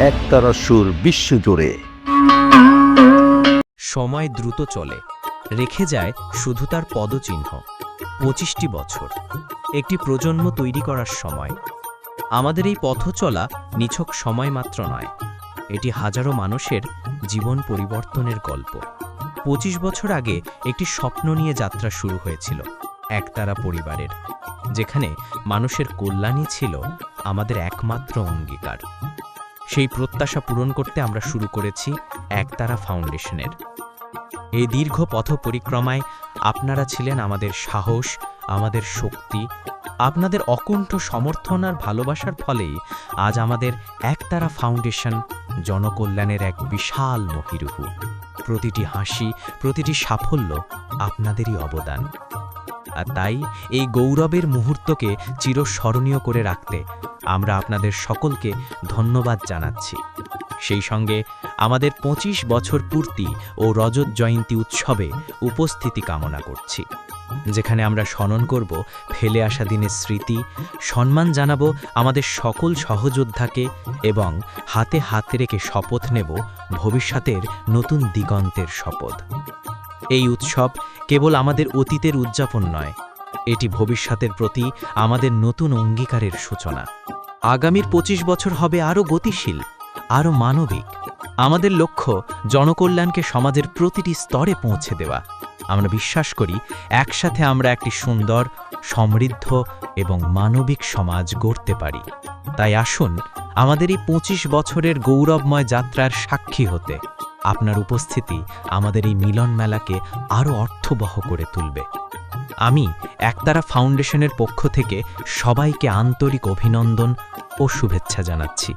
একতারা সুর বিশ্বজুড়ে সময় দ্রুত চলে, রেখে যায় শুধু তার পদচিহ্ন। পঁচিশটি বছর, একটি প্রজন্ম তৈরি করার সময়। আমাদের এই পথ চলা নিছক সময় মাত্র নয়, এটি হাজারো মানুষের জীবন পরিবর্তনের গল্প। পঁচিশ বছর আগে একটি স্বপ্ন নিয়ে যাত্রা শুরু হয়েছিল, একতারা পরিবারের, যেখানে মানুষের কল্যাণই ছিল আমাদের একমাত্র অঙ্গীকার। সেই প্রত্যাশা পূরণ করতে আমরা শুরু করেছি একতারা ফাউন্ডেশনের। এই দীর্ঘ পথ পরিক্রমায় আপনারা ছিলেন আমাদের সাহস, আমাদের শক্তি, আপনাদের অকুণ্ঠ সমর্থন আর ভালোবাসার ফলেই আজ আমাদের একতারা ফাউন্ডেশন জনকল্যাণের এক বিশাল মহিরুহু প্রতিটি হাসি, প্রতিটি সাফল্য আপনাদেরই অবদান। আর তাই এই গৌরবের মুহূর্তকে চিরস্মরণীয় করে রাখতে আমরা আপনাদের সকলকে ধন্যবাদ জানাচ্ছি। সেই সঙ্গে আমাদের ২৫ বছর পূর্তি ও রজত জয়ন্তী উৎসবে উপস্থিতি কামনা করছি। যেখানে আমরা স্মরণ করব ফেলে আসা দিনের স্মৃতি, সম্মান জানাব আমাদের সকল সহযোদ্ধাকে এবং হাতে হাত রেখে শপথ নেব ভবিষ্যতের নতুন দিগন্তের শপথ। এই উৎসব কেবল আমাদের অতীতের উদযাপন নয়, এটি ভবিষ্যতের প্রতি আমাদের নতুন অঙ্গীকারের সূচনা। আগামীর ২৫ বছর হবে আরও গতিশীল, আরও মানবিক। আমাদের লক্ষ্য জনকল্যাণকে সমাজের প্রতিটি স্তরে পৌঁছে দেওয়া। আমরা বিশ্বাস করি, একসাথে আমরা একটি সুন্দর, সমৃদ্ধ এবং মানবিক সমাজ গড়তে পারি। তাই আসুন আমাদের এই পঁচিশ বছরের গৌরবময় যাত্রার সাক্ষী হতে। আপনার উপস্থিতি আমাদের এই মিলন মেলাকে আরও অর্থবহ করে তুলবে। আমি একতারা ফাউন্ডেশনের পক্ষ থেকে সবাইকে আন্তরিক অভিনন্দন ও শুভেচ্ছা জানাচ্ছি।